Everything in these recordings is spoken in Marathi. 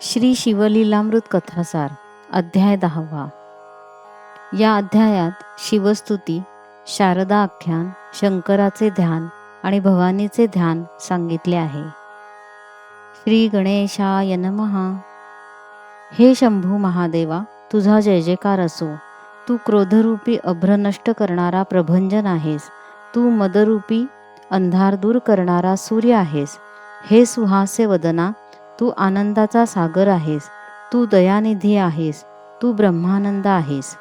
श्री शिवलीलामृत कथासार अध्याय दहावा. या अध्यायात शिवस्तुती शारदा आख्यान शंकराचे ध्यान आणि भवानीचे ध्यान सांगितले आहे. श्री गणेशाय नमहा हे शंभू महादेवा तुझा जय जयकार असो. तू क्रोधरूपी अभ्र नष्ट करणारा प्रभंजन आहेस. तू मदरूपी अंधार दूर करणारा सूर्य आहेस. हे सुहास्य वदना तू आनंदाचा सागर आहेस. तू दयानिधी आहेस. तू ब्रह्मानंद आहेस.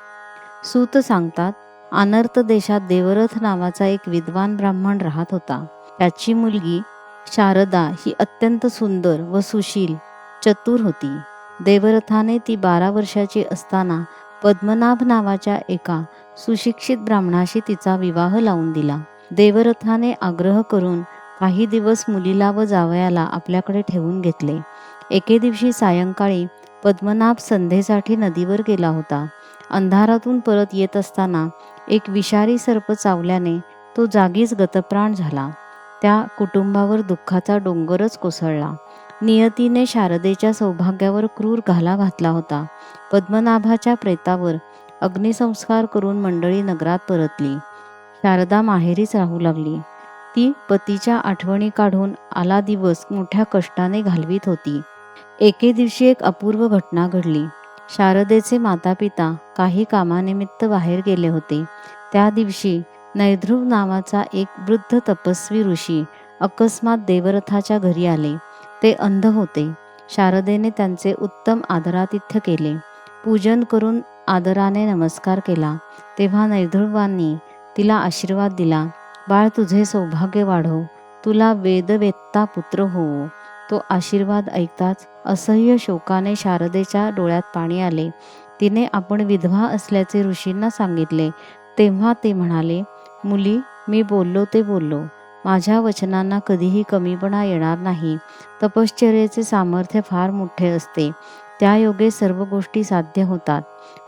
सूत सांगतात अनर्थ देशात देवरथ नावाचा एक विद्वान ब्राह्मण राहत होता. त्याची मुलगी शारदा ही अत्यंत सुंदर व सुशील चतुर होती. देवरथाने ती बारा वर्षाची असताना पद्मनाभ नावाच्या एका सुशिक्षित ब्राह्मणाशी तिचा विवाह लावून दिला. देवरथाने आग्रह करून काही दिवस मुलीला व जावयाला आपल्याकडे ठेवून घेतले. एके दिवशी सायंकाळी पद्मनाभ संध्येसाठी नदीवर गेला होता. अंधारातून परत येत असताना एक विषारी सर्प चावल्याने तो जागीच गतप्राण झाला. त्या कुटुंबावर दुःखाचा डोंगरच कोसळला. नियतीने शारदेच्या सौभाग्यावर क्रूर घाला घातला होता. पद्मनाभाच्या प्रेतावर अग्निसंस्कार करून मंडळी नगरात परतली. शारदा माहेरीच राहू लागली. ती पतीच्या आठवणी काढून आला दिवस मोठ्या कष्टाने घालवीत होती. एके दिवशी एक अपूर्व घटना घडली. शारदेचे माता पिता काही कामानिमित्त बाहेर गेले होते. त्या दिवशी नैध्रुव नावाचा एक वृद्ध तपस्वी ऋषी अकस्मात देवरथाच्या घरी आले. ते अंध होते. शारदेने त्यांचे उत्तम आदरातिथ्य केले. पूजन करून आदराने नमस्कार केला. तेव्हा नैध्रुवांनी तिला आशीर्वाद दिला. बाळ तुझे सौभाग्य वाढो तुला वेदवेत्ता पुत्र होवो तो आशीर्वाद ऐकताच असह्य शोकाने शारदेच्या डोळ्यात पाणी आले. तिने आपण विधवा असल्याचे ऋषींना सांगितले. तेव्हा ते म्हणाले मुली मी बोललो ते बोललो. माझ्या वचनांना कधीही कमीपणा येणार नाही. तपश्चर्याचे सामर्थ्य फार मोठे असते. त्या योगे सर्व गोष्टी साध्य होतात.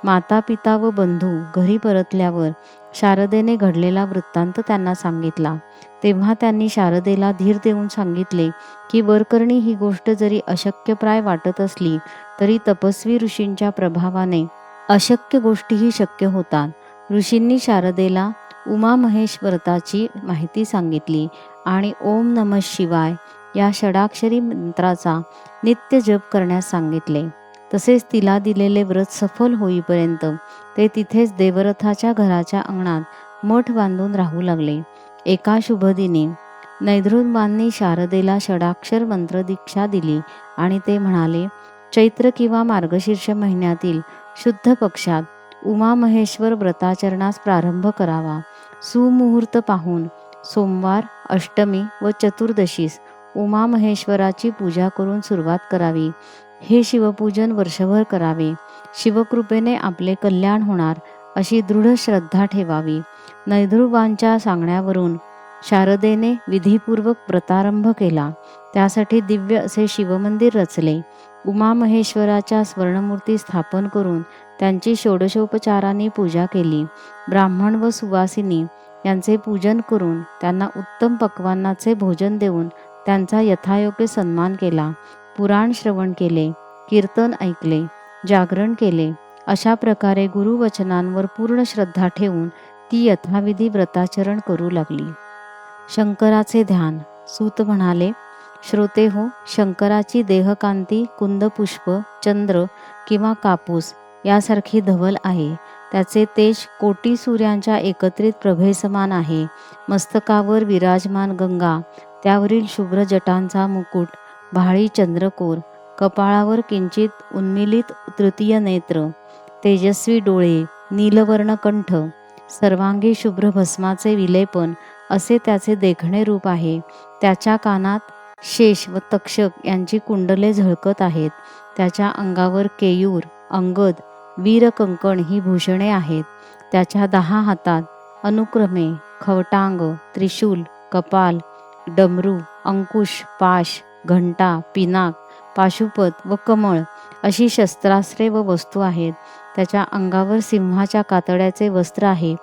माता पिता व बंधू घरी परतल्यावर शारदेने घडलेला वृत्तांत त्यांना सांगितला. तेव्हा त्यांनी शारदेला धीर देऊन सांगितले की वरकरणी ही गोष्ट जरी अशक्यप्राय वाटत असली तरी तपस्वी ऋषींच्या प्रभावाने अशक्य गोष्टीही शक्य होतात. ऋषींनी शारदेला उमा महेश व्रताची माहिती सांगितली आणि ओम नमः शिवाय या षडाक्षरी मंत्राचा नित्य जप करण्यास सांगितले. तसेच तिला दिलेले व्रत सफल होईपर्यंत ते तिथेच देवरथाच्या घराच्या अंगणात मठ बांधून राहू लागले. एका शुभदिनी नैधृंबांनी शारदेला षडाक्षर मंत्र दीक्षा दिली आणि ते म्हणाले चैत्र किंवा मार्गशीर्ष महिन्यातील शुद्ध पक्षात उमा महेश्वर व्रताचरणास प्रारंभ करावा. सुमुहूर्त पाहून सोमवार अष्टमी व चतुर्दशीस उमा महेश्वराची पूजा करून सुरुवात करावी. हे शिवपूजन वर्षभर करावे. शिवकृपेने आपले कल्याण होणार अशी दृढ श्रद्धा ठेवावी. नैध्रुवांच्या सांगण्यावरून शारदेने विधीपूर्वक प्रतारंभ केला. त्यासाठी दिव्य असे शिवमंदिर रचले. उमामहेश्वराच्या स्वर्णमूर्ती स्थापन करून त्यांची षोडशोपचारांनी पूजा केली. ब्राह्मण व सुवासिनी यांचे पूजन करून त्यांना उत्तम पक्वानाचे भोजन देऊन त्यांचा यथायोग्य सन्मान केला. पुराण श्रवण केले कीर्तन ऐकले जागरण केले. अशा प्रकारे गुरुवचनांवर पूर्ण श्रद्धा ठेवून ती यथाविधी व्रताचरण करू लागली. शंकराचे ध्यान सूत म्हणाले श्रोते हो शंकराची देहकांती कुंदपुष्प चंद्र किंवा कापूस यासारखी धवल आहे. त्याचे तेज कोटी सूर्यांच्या एकत्रित प्रभेसमान आहे. मस्तकावर विराजमान गंगा त्यावरील शुभ्र जटांचा मुकुट भाळी चंद्रकोर कपाळावर किंचित उन्मिलित तृतीय नेत्र तेजस्वी डोळे नीलवर्ण कंठ सर्वांगी शुभ्र भस्माचे विलेपन असे त्याचे देखणे रूप आहे. त्याच्या कानात शेष व तक्षक यांची कुंडले झळकत आहेत. त्याच्या अंगावर केयूर अंगद वीरकंकण ही भूषणे आहेत. त्याच्या दहा हातात अनुक्रमे खवटांग त्रिशूल कपाल डमरू अंकुश पाश घंटा पिनाक पाशुपत व कमळ अशी शस्त्रास्त्रे व वस्तू आहेत. त्याच्या अंगावर सिंहाच्या कातड्याचे वस्त्र आहे.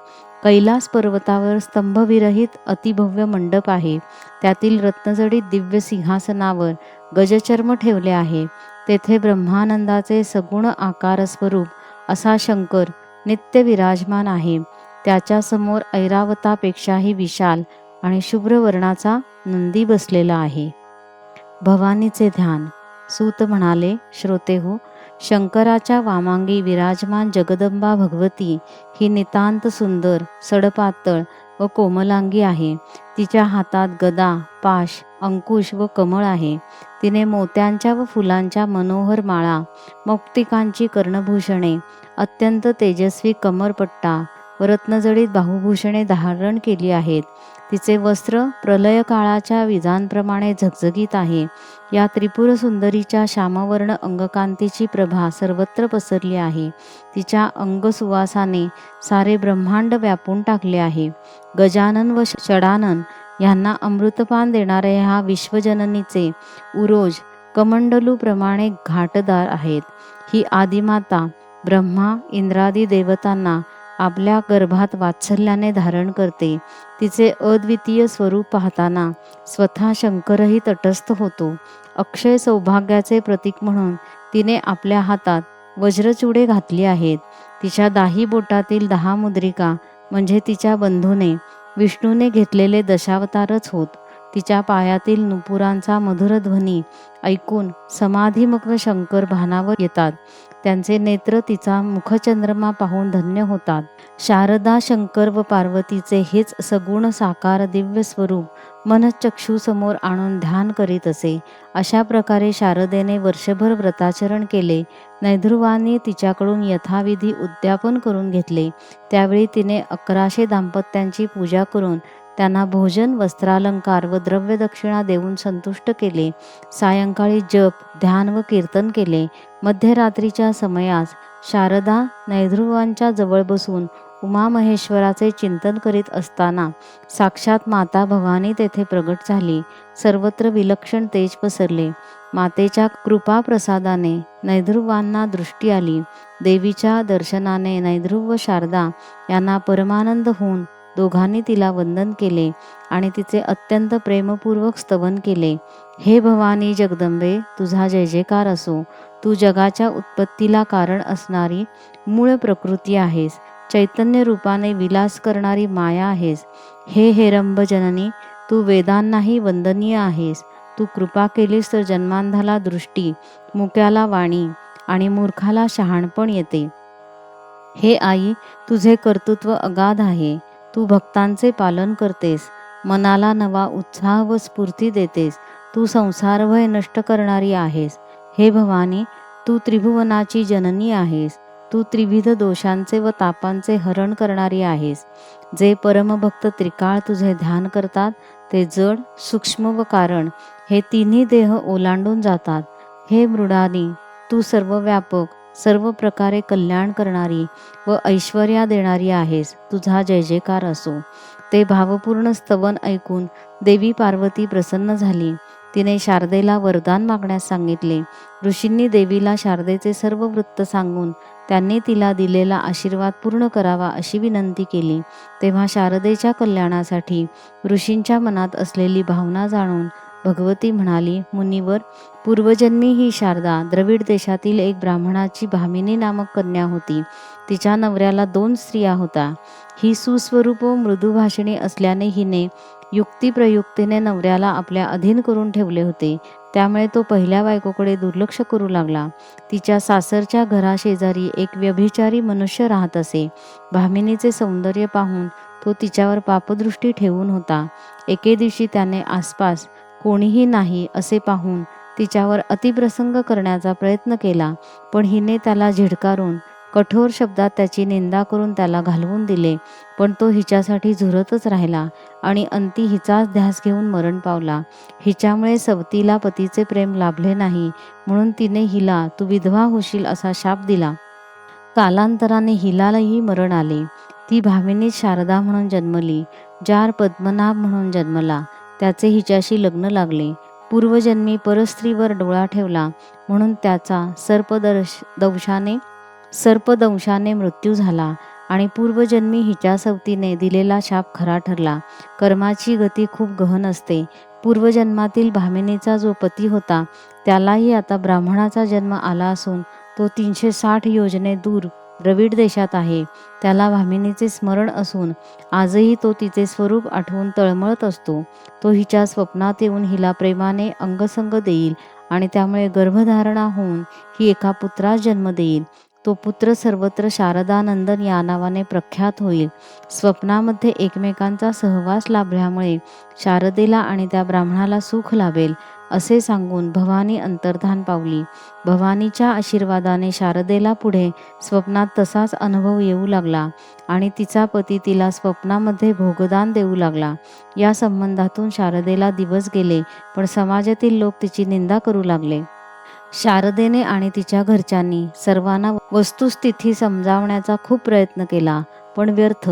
कैलास पर्वतावर स्तंभविरहित अतिभव्य मंडप आहे. त्यातील रत्नजडीत दिव्य सिंहासनावर गजचर्म ठेवले आहे. तेथे ब्रह्मानंदाचे सगुण आकार स्वरूप असा शंकर नित्य विराजमान आहे. त्याच्यासमोर ऐरावतापेक्षाही विशाल आणि शुभ्र वर्णाचा नंदी बसलेला आहे. भवानीचे ध्यान. सूत म्हणाले श्रोते हो शंकराच्या वामांगी विराजमान जगदंबा भगवती ही नितांत सुंदर सडपातळ व कोमलांगी आहे. तिच्या हातात गदा पाश अंकुश व कमळ आहे. तिने मोत्यांच्या व फुलांच्या मनोहर माळा मौक्तिकांची कर्णभूषणे अत्यंत तेजस्वी कमरपट्टा व रत्नजडीत बाहुभूषणे धारण केली आहेत. तिचे वस्त्र प्रलय काळाच्या विजांप्रमाणे झगझगीत आहे. या त्रिपुर सुंदरीच्या श्यामवर्ण अंगकांतीची प्रभा सर्वत्र पसरली आहे. तिच्या अंगसुवासाने सारे ब्रह्मांड व्यापून टाकले आहे. गजानन व षडानन यांना अमृतपान देणाऱ्या ह्या विश्वजननीचे उरोज कमंडलूप्रमाणे घाटदार आहेत. ही आदिमाता ब्रह्मा इंद्रादी देवतांना आपल्या गर्भात वात्सल्याने धारण करते. तिचे अद्वितीय स्वरूप पाहताना स्वतः शंकरही तटस्थ होतो. अक्षय सौभाग्याचे प्रतीक म्हणून तिने आपल्या हातात वज्रचुडे घातली आहेत. तिच्या दाही बोटातील दहा मुद्रिका म्हणजे तिच्या बंधूने विष्णूने घेतलेले दशावतारच होत. तिच्या पायातील नुपुरांचा मधुर ध्वनी ऐकून समाधिमग्न शंकर भानावर येतात. त्यांचे नेत्र तिचा मुखचंद्रमा पाहून धन्य होतात. शारदा शंकर व पार्वतीचे हेच सगुण साकार दिव्य स्वरूप मनचक्षूसमोर आणून ध्यान करीत असे. अशा प्रकारे शारदेने वर्षभर व्रताचरण केले. नैध्रुवाने तिच्याकडून यथाविधी उद्यापन करून घेतले. त्यावेळी तिने अकराशे दाम्पत्यांची पूजा करून त्यांना भोजन वस्त्रालंकार व द्रव्य दक्षिणा देऊन संतुष्ट केले. सायंकाळी जप ध्यान व कीर्तन केले. मध्यरात्रीच्या समयास शारदा नैध्रुवांच्या जवळ बसून उमामहेश्वराचे चिंतन करीत असताना साक्षात माता भवानी तेथे प्रगट झाली. सर्वत्र विलक्षण तेज पसरले. मातेच्या कृपा प्रसादाने नैध्रुवांना दृष्टी आली. देवीच्या दर्शनाने नैध्रुव व शारदा यांना परमानंद होऊन दोघांनी तिला वंदन केले आणि तिचे अत्यंत प्रेमपूर्वक स्तवन केले. हे भवानी जगदंबे तुझा जय जयकार असो. तू जगाच्या उत्पत्तीला कारण असणारी मूळ प्रकृती आहेस. चैतन्य रूपाने विलास करणारी माया आहेस. हे हेरंब जननी तू वेदांनाही वंदनीय आहेस. तू कृपा केलीस तर जन्मांधाला दृष्टी मुक्याला वाणी आणि मूर्खाला शहाणपण येते. हे आई तुझे कर्तृत्व अगाध आहे. तू भक्तांचे पालन करतेस मनाला नवा उत्साह व स्फूर्ती देतेस तू संसारभय नष्ट करणारी आहेस. हे भवानी तू त्रिभुवनाची जननी आहेस तू त्रिविध दोषांचे व तापांचे हरण करणारी आहेस. जे परमभक्त त्रिकाळ तुझे ध्यान करतात ते जड सूक्ष्म व कारण हे तिन्ही देह ओलांडून जातात. हे मृडानी तू सर्वव्यापक सर्व प्रकारे कल्याण करणारी व ऐश्वर्या देणारी आहेस. तुझा जय जयकार असो. ते भावपूर्ण स्तवन ऐकून देवी पार्वती प्रसन्न झाली. तिने शारदेला वरदान मागण्यास सांगितले. ऋषींनी देवीला शारदेचे सर्व वृत्त सांगून त्यांनी तिला दिलेला आशीर्वाद पूर्ण करावा अशी विनंती केली. तेव्हा शारदेच्या कल्याणासाठी ऋषींच्या मनात असलेली भावना जाणून भगवती म्हणाली मुनीवर पूर्वजन्मी ही शारदा द्रविड देशातील एक ब्राह्मणाची भामिनी नामक कन्या होती. तिच्या नवऱ्याला दोन स्त्रिया होता. ही सुस्वरूप व मृदुभाषिणी असल्याने हिने युक्तिप्रयुक्तीने नवऱ्याला आपल्या अधीन करून ठेवले होते. त्यामुळे तो पहिल्या बायकोकडे दुर्लक्ष करू लागला. तिच्या सासरच्या घराशेजारी एक व्यभिचारी मनुष्य राहत असे. भामिनीचे सौंदर्य पाहून तो तिच्यावर पापदृष्टी ठेवून होता. एके दिवशी त्याने आसपास कोणीही नाही असे पाहून तिच्यावर अतिप्रसंग करण्याचा प्रयत्न केला पण हिने त्याला झिडकारून कठोर शब्दात त्याची निंदा करून त्याला घालवून दिले पण तो हिच्यासाठी झुरतच राहिला आणि अंती हिचाच ध्यास घेऊन मरण पावला. हिच्यामुळे सवतीला पतीचे प्रेम लाभले नाही म्हणून तिने हिला तू विधवा होशील असा शाप दिला. कालांतराने हिलालाही मरण आले. ती भामिनी शारदा म्हणून जन्मली जार पद्मनाभ म्हणून जन्मला त्याचे हिच्याशी लग्न लागले पूर्वजन्मी परस्त्रीवर डोळा ठेवला म्हणून त्याचा सर्पदर्श दंशाने सर्पदंशाने मृत्यू झाला आणि पूर्वजन्मी हिच्या सवतीने दिलेला शाप खरा ठरला. कर्माची गती खूप गहन असते. पूर्वजन्मातील भामिनीचा जो पती होता त्यालाही आता ब्राह्मणाचा जन्म आला असून तो तीनशे साठ योजने दूर द्रविड देशात आहे. त्याला भामिनीचे स्मरण असून आजही तो तिचे स्वरूप आठवून तळमळत असतो. तो हिच्या स्वप्नात येऊन हिला प्रेमाने अंगसंग देईल आणि त्यामुळे गर्भधारणा होऊन ही एका पुत्रास जन्म देईल. तो पुत्र सर्वत्र शारदानंदन या नावाने प्रख्यात होईल. स्वप्नामध्ये एकमेकांचा सहवास लाभल्यामुळे शारदेला आणि त्या ब्राह्मणाला सुख लाभेल. असे सांगून भवानी अंतर्धान पावली. भवानीच्या आशीर्वादाने शारदेला पुढे स्वप्नात तसाच अनुभव येऊ लागला आणि तिचा पती तिला स्वप्नामध्ये भोगदान देऊ लागला. या संबंधातून शारदेला दिवस गेले पण समाजातील लोक तिची निंदा करू लागले. शारदेने आणि तिच्या घरच्यांनी सर्वांना वस्तुस्थिती समजावण्याचा खूप प्रयत्न केला. पण व्यर्थ.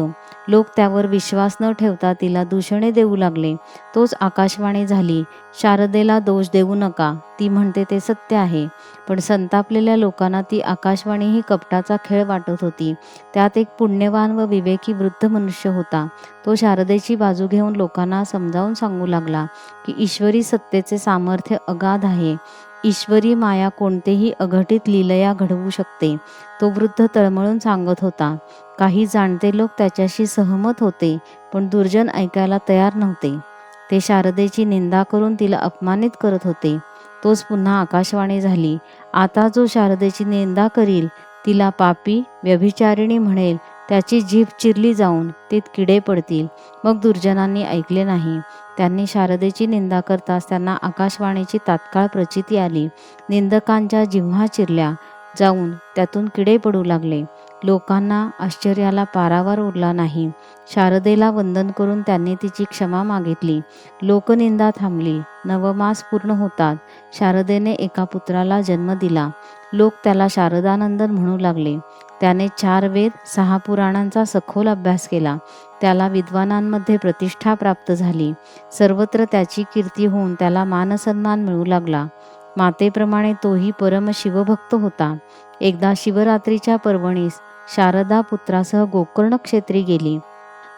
लोक त्यावर विश्वास न ठेवता तिला दूषणे देऊ लागले. तोच आकाशवाणी झाली. शारदेला दोष देऊ नका. ती म्हणते ते सत्य आहे. पण संतापलेल्या लोकांना ती आकाशवाणी ही कपटाचा खेळ वाटत होती. त्यात एक पुण्यवान व विवेकी वृद्ध मनुष्य होता. तो शारदेची बाजू घेऊन लोकांना समजावून सांगू लागला की ईश्वरी सत्तेचे सामर्थ्य अगाध आहे. ईश्वरी माया कोणतेही अघटित लीलया घडवू शकते. तो वृद्ध तळमळून सांगत होता. काही जाणते लोक त्याच्याशी सहमत होते पण दुर्जन ऐकायला तयार नव्हते. ते शारदेची निंदा करून तिला अपमानित करत होते. तोच पुन्हा आकाशवाणी झाली. आता जो शारदेची निंदा करील तिला पापी व्यभिचारिणी म्हणेल त्याची जीभ चिरली जाऊन तीत किडे पडतील. मग दुर्जनांनी ऐकले नाही. त्यांनी शारदेची निंदा करताच त्यांना आकाशवाणीची तात्काळ प्रचिती आली. निंदकांच्या जिव्हा चिरल्या जाऊन त्यातून किडे पडू लागले. लोकांना आश्चर्याला पारावर उरला नाही. शारदेला वंदन करून त्यांनी तिची क्षमा मागितली. लोकनिंदा थांबली. नवमास पूर्ण होतात. शारदेने एका पुत्राला जन्म दिला. लोक त्याला शारदानंदन म्हणू लागले. त्याने चार वेद सहा पुराणांचा सखोल अभ्यास केला. त्याला विद्वानांमध्ये प्रतिष्ठा प्राप्त झाली. सर्वत्र त्याची कीर्ती होऊन त्याला मानसन्मान मिळू लागला. मातेप्रमाणे तोही परम शिवभक्त होता. एकदा शिवरात्रीच्या पर्वणीस शारदा पुत्रासह गोकर्ण क्षेत्री गेली.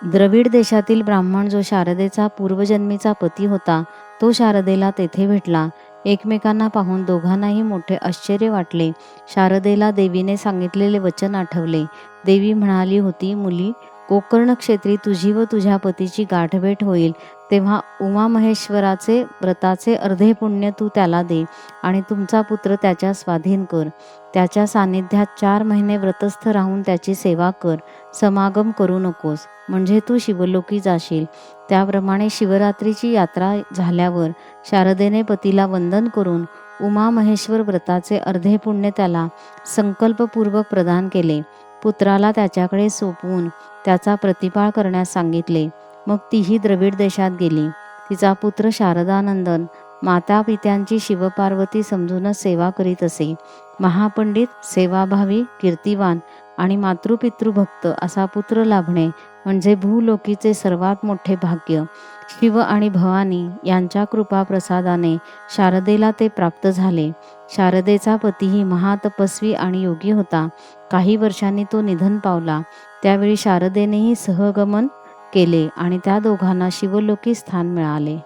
द्रविड देशातील ब्राह्मण जो शारदेचा पूर्वजन्मीचा पती होता तो शारदेला तेथे भेटला. एकमेकांना पाहून दोघांनाही मोठे आश्चर्य वाटले. शारदेला देवीने सांगितलेले वचन आठवले. देवी म्हणाली होती मुली कोकर्णक्षेत्री तुझी व तुझ्या पतीची गाठभेट होईल तेव्हा उमामहेश्वराचे व्रताचे अर्धे पुण्य तू त्याला दे आणि तुमचा पुत्र त्याच्या स्वाधीन कर. त्याच्या सानिध्यात चार महिने व्रतस्थ राहून त्याची सेवा कर. समागम करू नकोस म्हणजे तू शिवलोकी जाशील. त्याप्रमाणे शिवरात्रीची यात्रा झाल्यावर शारदेने पतीला वंदन करून उमा महेश्वर व्रताचे अर्धे पुण्य त्याला संकल्पपूर्वक प्रदान केले. पुत्राला त्याच्याकडे सोपवून त्याचा प्रतिपाळ करण्यास सांगितले. मग तीही द्रविड देशात गेली. तिचा पुत्र शारदानंदन माता पित्यांची शिवपार्वती समजूनच सेवा करीत असे. महापंडित सेवाभावी कीर्तिवान आणि मातृपितृभक्त असा पुत्र लाभणे म्हणजे भूलोकीचे सर्वात मोठे भाग्य. शिव आणि भवानी यांच्या कृपा प्रसादाने शारदेला ते प्राप्त झाले. शारदेचा पतीही महातपस्वी आणि योगी होता. काही वर्षांनी तो निधन पावला. त्यावेळी शारदेनेही सहगमन केले आणि त्या दोघांना शिवलोकी स्थान मिळाले.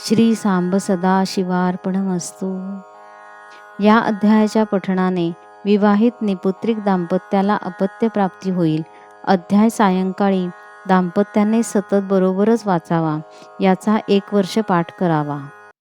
श्री सांब सदा शिवार्पणमस्तू. या अध्यायाच्या पठणाने विवाहित निपुत्रिक दाम्पत्याला अपत्य प्राप्ती होईल. अध्याय सायंकाळी दाम्पत्याने सतत बरोबरच वाचावा. याचा एक वर्ष पाठ करावा.